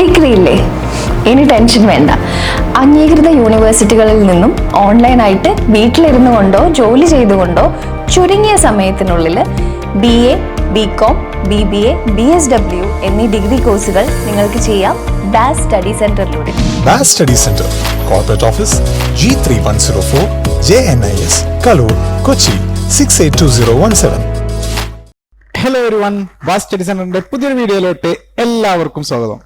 Degree ഇല്ലേ ഇനി tension വേണ്ട. അംഗീകൃത യൂണിവേഴ്സിറ്റികളിൽ നിന്നും ഓൺലൈനായിട്ട് വീട്ടിലിരുന്നു കൊണ്ടോ ജോലി ചെയ്തുകൊണ്ടോ ചുരുങ്ങിയ സമയത്തിനുള്ളിൽ B A B com B B A B S W എന്നീ ഡിഗ്രി കോഴ്സുകൾ നിങ്ങൾക്ക് ചെയ്യാം bass study സെന്ററിലൂടെ BAS study centre corporate office G three one zero four J N I S Kaloor Kochi six eight two zero one seven hello ഒരു one bass study സെന്ററിന്റെ പുതിയൊരു വീഡിയോയിലോട്ട് എല്ലാവർക്കും സ്വാഗതം.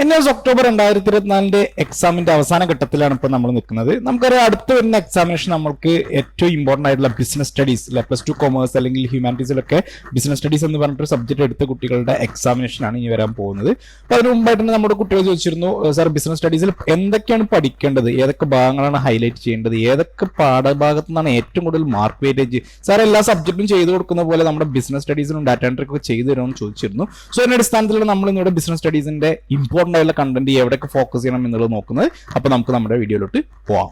എൻ എസ് ഒക്ടോബർ രണ്ടായിരത്തി ഇരുപത്തിനാലിന്റെ എക്സാമിന്റെ അവസാന ഘട്ടത്തിലാണ് ഇപ്പോൾ നമ്മൾ നിൽക്കുന്നത്. നമുക്കറിയാം അടുത്ത് വരുന്ന എക്സാമിനേഷൻ നമ്മൾക്ക് ഏറ്റവും ഇമ്പോർട്ടന്റ് ആയിട്ടുള്ള ബിസിനസ് സ്റ്റഡീസ് അല്ലെ പ്ലസ് ടു കോമേഴ്സ് അല്ലെങ്കിൽ ഹ്യൂമാനിറ്റീസിലൊക്കെ ബിസിനസ് സ്റ്റഡീസ് എന്ന് പറഞ്ഞിട്ട് സബ്ജക്ട് എടുത്ത കുട്ടികളുടെ എക്സാമിനേഷൻ ആണ് ഇനി വരാൻ പോകുന്നത്. അപ്പോൾ അതിന് മുമ്പായിട്ട് തന്നെ നമ്മുടെ കുട്ടികൾ ചോദിച്ചിരുന്നു സാർ ബിസിനസ് സ്റ്റഡീസിൽ എന്തൊക്കെയാണ് പഠിക്കേണ്ടത്? ഏതൊക്കെ ഭാഗങ്ങളാണ് ഹൈലൈറ്റ് ചെയ്യേണ്ടത്? ഏതൊക്കെ പാഠഭാഗത്തു നിന്നാണ് ഏറ്റവും കൂടുതൽ മാർക്ക് വെയിറ്റേജ് സാർ എല്ലാ സബ്ജക്റ്റും ചെയ്തു കൊടുക്കുന്ന പോലെ നമ്മുടെ ബിസിനസ് സ്റ്റഡീസിനും ഡാറ്റ എൻട്രി ഒക്കെ ചെയ്തു തരുമെന്ന് ചോദിച്ചിരുന്നു. സോ അതിന്റെ അടിസ്ഥാനത്തിലാണ് നമ്മൾ ഇന്നിവിടെ ബിസിനസ് സ്റ്റഡീസിന്റെ ഇമ്പോർട്ടന്റ് ആയിട്ടുള്ള കണ്ടന്റ് എവിടെയൊക്കെ ഫോക്കസ് ചെയ്യണം എന്നുള്ളത് നോക്കുന്നത്. അപ്പൊ നമുക്ക് നമ്മുടെ വീഡിയോയിലോട്ട് പോവാം.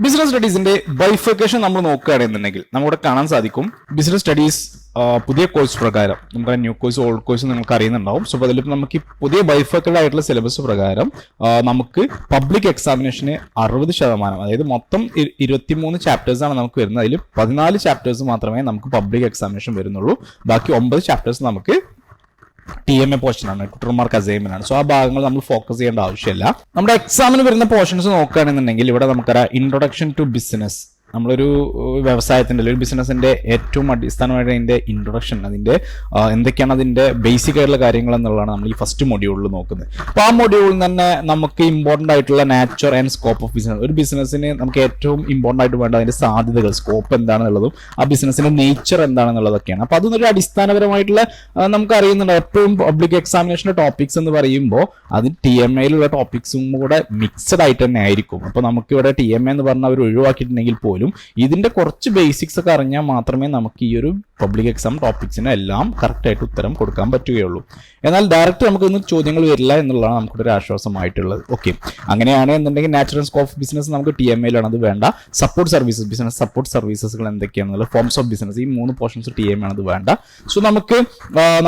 ബിസിനസ് സ്റ്റഡീസിന്റെ ബൈഫിക്കേഷൻ നമ്മൾ നോക്കുകയാണെന്നുണ്ടെങ്കിൽ നമ്മുടെ കാണാൻ സാധിക്കും. ബിസിനസ് സ്റ്റഡീസ് പുതിയ കോഴ്സ് പ്രകാരം. നമുക്ക് ന്യൂ കോഴ്സ് ഓൾഡ് കോഴ്സ് നിങ്ങൾക്ക് അറിയുന്നുണ്ടാവും. സോ അതിൽ നമുക്ക് പുതിയ ബൈഫക്കഡ് ആയിട്ടുള്ള സിലബസ് പ്രകാരം നമുക്ക് പബ്ലിക് എക്സാമിനേഷന് അറുപത് ശതമാനം അതായത് മൊത്തം ഇരുപത്തിമൂന്ന് ചാപ്റ്റേഴ്സാണ് നമുക്ക് വരുന്നത്. അതിൽ പതിനാല് ചാപ്റ്റേഴ്സ് മാത്രമേ നമുക്ക് പബ്ലിക് എക്സാമിനേഷൻ വരുന്നുള്ളൂ. ബാക്കി ഒമ്പത് ചാപ്റ്റേഴ്സ് നമുക്ക് ടി എം എ പോർഷൻ ആണ് കുട്ടർമാർക്ക് അസൈൻമെന്റ് സോ ആ ഭാഗങ്ങൾ നമ്മൾ ഫോക്കസ് ചെയ്യേണ്ട ആവശ്യമില്ല. നമ്മുടെ എക്സാമിന് വരുന്ന പോർഷൻസ് നോക്കുകയാണെന്നുണ്ടെങ്കിൽ ഇവിടെ നമുക്കറിയാം ഇൻട്രൊഡക്ഷൻ ടു ബിസിനസ് നമ്മളൊരു വ്യവസായത്തിന്റെ അല്ലെങ്കിൽ ബിസിനസ്സിന്റെ ഏറ്റവും അടിസ്ഥാനമായിട്ട് അതിന്റെ ഇൻട്രൊഡക്ഷൻ അതിന്റെ എന്തൊക്കെയാണ് അതിന്റെ ബേസിക് ആയിട്ടുള്ള കാര്യങ്ങൾ എന്നുള്ളതാണ് നമ്മൾ ഈ ഫസ്റ്റ് മൊഡ്യൂളിൽ നോക്കുന്നത്. അപ്പോൾ ആ മൊഡ്യൂളിൽ തന്നെ നമുക്ക് ഇമ്പോർട്ടന്റ് ആയിട്ടുള്ള nature and scope of business ഒരു ബിസിനസ്സിന് നമുക്ക് ഏറ്റവും ഇമ്പോർട്ടന്റ് ആയിട്ട് വേണ്ട അതിന്റെ സാധ്യതകൾ സ്കോപ്പ് എന്താണെന്നുള്ളതും ആ ബിസിനസ്സിന്റെ നേച്ചർ എന്താണെന്നുള്ളതൊക്കെയാണ്. അപ്പോൾ അതൊന്നൊരു അടിസ്ഥാനപരമായിട്ടുള്ള നമുക്ക് അറിയുന്നുണ്ട് എപ്പോഴും പബ്ലിക് എക്സാമിനേഷന്റെ ടോപ്പിക്സ് എന്ന് പറയുമ്പോൾ അത് ടി എം എയിലുള്ള ടോപ്പിക്സും കൂടെ മിക്സഡ് ആയിട്ട് തന്നെ ആയിരിക്കും. അപ്പോൾ നമുക്കിവിടെ ടി എം എ എന്ന് പറഞ്ഞ അവർ ഒഴിവാക്കിയിട്ടുണ്ടെങ്കിൽ പോലും ഇതിന്റെ കുറച്ച് ബേസിക്സ് ഒക്കെ അറിഞ്ഞാൽ മാത്രമേ നമുക്ക് ഈ ഒരു പബ്ലിക് എക്സാം ടോപ്പിക്സിന് എല്ലാം കറക്റ്റായിട്ട് ഉത്തരം കൊടുക്കാൻ പറ്റുകയുള്ളൂ. എന്നാൽ ഡയറക്റ്റ് നമുക്കൊന്നും ചോദ്യങ്ങൾ വരില്ല എന്നുള്ളതാണ് നമുക്കൊരു ആശ്വാസമായിട്ടുള്ളത്. ഓക്കെ അങ്ങനെയാണ് എന്നുണ്ടെങ്കിൽ നാച്ചുറൽ സ്കോപ്പ് ബിസിനസ് നമുക്ക് ടി എം എയിലാണ് അത് വേണ്ട. സപ്പോർട്ട് സർവീസസ് ബിസിനസ് സപ്പോർട്ട് സർവീസസുകൾ എന്തൊക്കെയാണെന്നുള്ള ഫോംസ് ഓഫ് ബിസിനസ് ഈ മൂന്ന് പോർഷൻസ് ടി എം ആണ് അത് വേണ്ട. സോ നമുക്ക്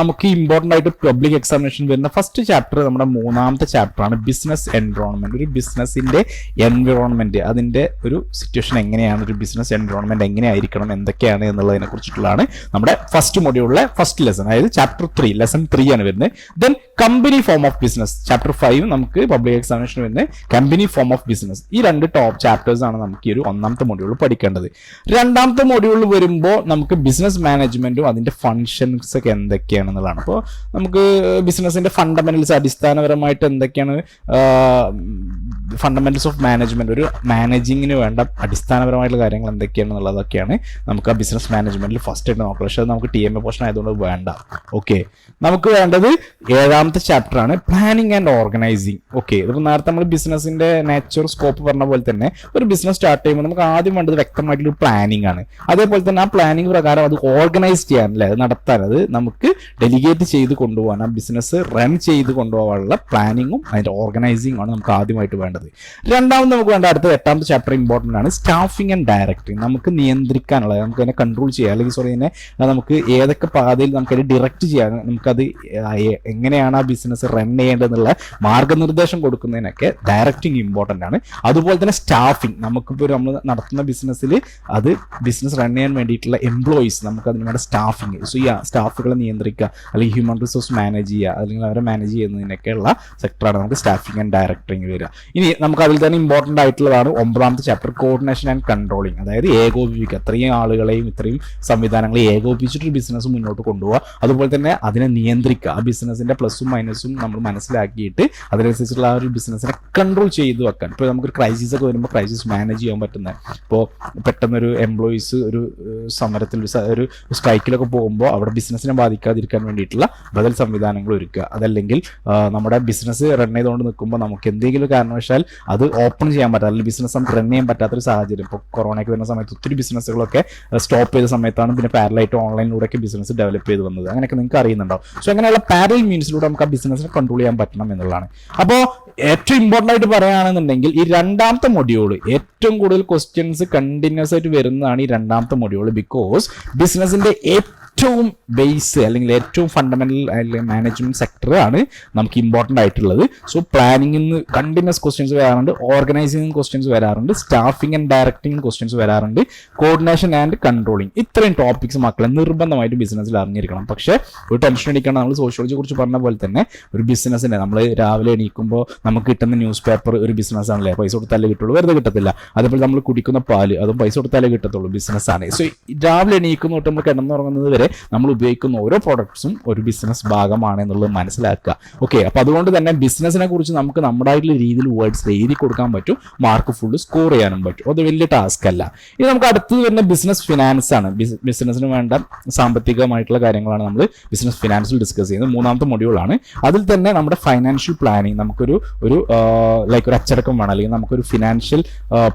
നമുക്ക് ഇമ്പോർട്ടന്റ് ആയിട്ട് പബ്ലിക് എക്സാമിനേഷൻ വരുന്ന ഫസ്റ്റ് ചാപ്റ്റർ നമ്മുടെ മൂന്നാമത്തെ ചാപ്റ്ററാണ് ബിസിനസ് എൻവറോൺമെന്റ് ഒരു ബിസിനസ്സിന്റെ എൻവറോൺമെന്റ് അതിന്റെ ഒരു സിറ്റുവേഷൻ എങ്ങനെയാണ്? ഒരു ബിസിനസ് എൻവറോൺമെന്റ് എങ്ങനെയായിരിക്കണം? എന്തൊക്കെയാണ്? എന്നുള്ളതിനെ കുറിച്ചിട്ടുള്ളതാണ് നമ്മുടെ ഫസ്റ്റ് മൊഡ്യൂളിലെ ഫസ്റ്റ് ലെസൺ അതായത് ചാപ്റ്റർ ത്രീ ലെസൺ ത്രീ ആണ് വരുന്നത്. Then company form of business chapter five നമുക്ക് പബ്ലിക് എക്സാമിനേഷൻ വരുന്നത്. കമ്പനി ഫോം ഓഫ് ബിസിനസ് ഈ രണ്ട് ടോപ്പ് ചാപ്റ്റേഴ്സ് ആണ് നമുക്ക് ഈ ഒരു ഒന്നാമത്തെ മൊഡ്യൂൾ പഠിക്കേണ്ടത്. രണ്ടാമത്തെ മൊഡ്യൂളിൽ വരുമ്പോൾ നമുക്ക് ബിസിനസ് മാനേജ്മെന്റും അതിന്റെ ഫങ്ഷൻസ് ഒക്കെ എന്തൊക്കെയാണെന്നുള്ളതാണ് അപ്പോൾ നമുക്ക് ബിസിനസിന്റെ ഫണ്ടമെന്റൽസ് അടിസ്ഥാനപരമായിട്ട് എന്തൊക്കെയാണ് ഫണ്ടമെന്റൽസ് ഓഫ് മാനേജ്മെന്റ് ഒരു മാനേജിങ്ങിന് വേണ്ട അടിസ്ഥാനപരമായിട്ടുള്ള കാര്യങ്ങൾ എന്തൊക്കെയാണെന്നുള്ളതൊക്കെയാണ് നമുക്ക് ആ ബിസിനസ് മാനേജ്മെന്റിൽ ഫസ്റ്റ് ആയിട്ട് നോക്കുക പക്ഷേ നമുക്ക് ടി എം എ പോർഷൻ ആയതുകൊണ്ട് വേണ്ട. ഓക്കെ നമുക്ക് വേണ്ടത് ഏഴാമത്തെ ചാപ്റ്റർ ആണ് പ്ലാനിങ് ആൻഡ് ഓർഗനൈസിങ് ഓക്കെ ഇതിപ്പോൾ നേരത്തെ നമ്മൾ ബിസിനസിന്റെ നാച്ചുറൽ സ്കോപ്പ് പറഞ്ഞ പോലെ തന്നെ ഒരു ബിസിനസ് സ്റ്റാർട്ട് ചെയ്യുമ്പോൾ നമുക്ക് ആദ്യം വേണ്ടത് വ്യക്തമായിട്ടുള്ള പ്ലാനിങ് ആണ്. അതേപോലെ തന്നെ ആ പ്ലാനിങ് പ്രകാരം അത് ഓർഗനൈസ് ചെയ്യാൻ അല്ലേ അത് നടത്താൻ അത് നമുക്ക് ഡെലിഗേറ്റ് ചെയ്ത് കൊണ്ടുപോകാൻ ആ ബിസിനസ് റൺ ചെയ്ത് കൊണ്ടുപോകാനുള്ള പ്ലാനിങ്ങും അതിന്റെ ഓർഗനൈസിങ് ആണ് നമുക്ക് ആദ്യമായിട്ട് വേണ്ടത്. രണ്ടാമത് നമുക്ക് വേണ്ട അടുത്ത എട്ടാമത്തെ ചാപ്റ്റർ ഇമ്പോർട്ടന്റ് ആണ് സ്റ്റാഫിംഗ് ആൻഡ് ഡയറക്ടറിങ് നമുക്ക് നിയന്ത്രിക്കാനുള്ളത് നമുക്ക് അതിനെ കൺട്രോൾ ചെയ്യാം. അല്ലെങ്കിൽ സോറി ഇതിനെ ആ, നമുക്ക് ഏതൊക്കെ പാതയിൽ നമുക്ക് അത് ഡിറക്റ്റ് ചെയ്യാൻ നമുക്കത് എങ്ങനെയാണ് ആ ബിസിനസ് റൺ ചെയ്യേണ്ടതെന്നുള്ള മാർഗനിർദ്ദേശം കൊടുക്കുന്നതിനൊക്കെ ഡയറക്റ്റിംഗ് ഇമ്പോർട്ടന്റ് ആണ്. അതുപോലെ തന്നെ സ്റ്റാഫിംഗ് നമുക്കിപ്പോൾ നമ്മൾ നടത്തുന്ന ബിസിനസ്സിൽ അത് ബിസിനസ് റൺ ചെയ്യാൻ വേണ്ടിയിട്ടുള്ള എംപ്ലോയീസ് നമുക്ക് അതിന് വേണ്ട സ്റ്റാഫിങ് സോ ഈ സ്റ്റാഫുകളെ നിയന്ത്രിക്കുക അല്ലെങ്കിൽ ഹ്യൂമൻ റിസോഴ്സ് മാനേജ് ചെയ്യുക അല്ലെങ്കിൽ അവരെ മാനേജ് ചെയ്യുന്നതിനൊക്കെയുള്ള സെക്ടറാണ് നമുക്ക് സ്റ്റാഫിംഗ് ആൻഡ് ഡയറക്ടറിങ് വരിക. ഇനി നമുക്ക് അതിൽ തന്നെ ഇമ്പോർട്ടന്റ് ആയിട്ടുള്ളതാണ് ഒമ്പതാമത്തെ ചാപ്റ്റർ കോർഡിനേഷൻ ആൻഡ് കൺട്രോളിങ് അതായത് ഏകോപിപ്പിക്കുക. ഇത്രയും ആളുകളെയും ഇത്രയും സംവിധാനങ്ങളെ ഏകോപിപ്പിച്ചിട്ട് ഒരു ബിസിനസ് മുന്നോട്ട് കൊണ്ടുപോകുക അതുപോലെ തന്നെ അതിനെ നിയന്ത്രിക്കുക. ആ ബിസിനസിന്റെ പ്ലസും മൈനസും നമ്മൾ മനസ്സിലാക്കിയിട്ട് അതിനനുസരിച്ചുള്ള ആ ഒരു ബിസിനസിനെ കൺട്രോൾ ചെയ്ത് വെക്കാൻ. ഇപ്പോൾ നമുക്കൊരു ക്രൈസിസ് ഒക്കെ വരുമ്പോൾ ക്രൈസിസ് മാനേജ് ചെയ്യാൻ പറ്റുന്ന ഇപ്പോൾ പെട്ടെന്നൊരു എംപ്ലോയീസ് ഒരു സമരത്തിൽ ഒരു സ്ട്രൈക്കിലൊക്കെ പോകുമ്പോൾ അവിടെ ബിസിനസ്സിനെ ബാധിക്കാതിരിക്കാൻ വേണ്ടിയിട്ടുള്ള ബദൽ സംവിധാനങ്ങൾ ഒരുക്കുക. അതല്ലെങ്കിൽ നമ്മുടെ ബിസിനസ് റൺ ചെയ്തുകൊണ്ട് നിൽക്കുമ്പോൾ നമുക്ക് എന്തെങ്കിലും കാരണവശാൽ അത് ഓപ്പൺ ചെയ്യാൻ പറ്റാത്ത അല്ലെങ്കിൽ ബിസിനസ് നമുക്ക് റൺ ചെയ്യാൻ പറ്റാത്തൊരു സാഹചര്യം. ഇപ്പോൾ കൊറോണയ്ക്ക് വരുന്ന സമയത്ത് ഒത്തിരി ബിസിനസ്സുകളൊക്കെ സ്റ്റോപ്പ് ചെയ്ത സമയത്താണ് പിന്നെ പാരലൽ പാരലായിട്ട് ഓൺലൈനിലൂടെയൊക്കെ ബിസിനസ് ഡെവലപ്പ് ചെയ്ത് വന്നത്. അങ്ങനെയൊക്കെ നിങ്ങൾക്ക് അറിയുന്നുണ്ടാവും. സോ അങ്ങനെയുള്ള പാരൽ മീൻസിലൂടെ നമുക്ക് ആ ബിസിനസ്സിനെ കൺട്രോൾ ചെയ്യാൻ പറ്റണം എന്നുള്ളതാണ്. അപ്പോൾ ഏറ്റവും ഇമ്പോർട്ടന്റ് ആയിട്ട് പറയുകയാണെന്നുണ്ടെങ്കിൽ ഈ രണ്ടാമത്തെ മൊഡ്യൂൾ ഏറ്റവും കൂടുതൽ ക്വസ്റ്റ്യൻസ് കണ്ടിന്യൂസ് ആയിട്ട് വരുന്നതാണ് ഈ രണ്ടാമത്തെ മൊഡ്യൂൾ ബിക്കോസ് ബിസിനസിന്റെ ഏറ്റവും ബേസ് അല്ലെങ്കിൽ ഏറ്റവും ഫണ്ടമെന്റൽ അല്ലെങ്കിൽ മാനേജ്മെന്റ് സെക്ടർ ആണ് നമുക്ക് ഇമ്പോർട്ടന്റ് ആയിട്ടുള്ളത്. സോ പ്ലാനിങ്ങിൽ നിന്ന് കണ്ടിന്യൂസ് ക്വസ്റ്റ്യൻസ് വരാറുണ്ട് ഓർഗനൈസിംഗ് ക്വസ്റ്റ്യൻസ് വരാറുണ്ട് സ്റ്റാഫിംഗ് ആൻഡ് ഡയറക്ടിങ് ക്വസ്റ്റ്യൻസ് വരാറുണ്ട് കോർഡിനേഷൻ ആൻഡ് കൺട്രോളിങ് ഇത്രയും ടോപ്പിക്സ് മക്കളെ നിർബന്ധമായിട്ട് ബിസിനസ്സിൽ അറിഞ്ഞിരിക്കണം. പക്ഷേ ഒരു ടെൻഷൻ അടിക്കണം. നമ്മൾ സോഷ്യോളജിയെ കുറിച്ച് പറഞ്ഞ പോലെ തന്നെ ഒരു ബിസിനസ്സിനെ നമ്മൾ രാവിലെ എണീക്കുമ്പോൾ നമുക്ക് കിട്ടുന്ന ന്യൂസ് പേപ്പർ ഒരു ബിസിനസ് ആണല്ലേ? പൈസ കൊടുത്താലേ കിട്ടുള്ളൂ. വെറുതെ കിട്ടത്തില്ല. അതേപോലെ നമ്മൾ കുടിക്കുന്ന പാൽ അതും പൈസ കൊടുത്താലേ കിട്ടത്തുള്ളൂ. ബിസിനസ് ആണ്. സോ രാവിലെ എണീക്കുന്ന തൊട്ട് നമ്മൾ കിടന്നുറങ്ങുന്നത് വരെ നമ്മൾ ഉപയോഗിക്കുന്ന ഓരോ പ്രോഡക്ട്സും ഒരു ബിസിനസ് ഭാഗമാണ് എന്നുള്ളത് മനസ്സിലാക്കുക. ഓക്കെ അപ്പൊ അതുകൊണ്ട് തന്നെ ബിസിനസിനെ കുറിച്ച് നമുക്ക് നമ്മുടേതായിട്ടുള്ള രീതിയിൽ വേർഡ്സ് എഴുതി കൊടുക്കാൻ പറ്റും. മാർക്ക് ഫുള്ള് സ്കോർ ചെയ്യാനും പറ്റും. അത് വലിയ ടാസ്ക് അല്ല. ഇനി നമുക്ക് അടുത്തത് വരുന്ന ബിസിനസ് ഫിനാൻസ് ആണ്. ബിസിനസ്സിന് വേണ്ട സാമ്പത്തികമായിട്ടുള്ള കാര്യങ്ങളാണ് നമ്മൾ ബിസിനസ് ഫിനാൻസിൽ ഡിസ്കസ് ചെയ്യുന്നത്. മൂന്നാമത്തെ മൊഡ്യൂളാണ് അതിൽ തന്നെ നമ്മുടെ ഫൈനാൻഷ്യൽ പ്ലാനിങ് നമുക്കൊരു ഒരു ലൈക്ക് ഒരു അച്ചടക്കം വേണം. അല്ലെങ്കിൽ നമുക്കൊരു ഫിനാൻഷ്യൽ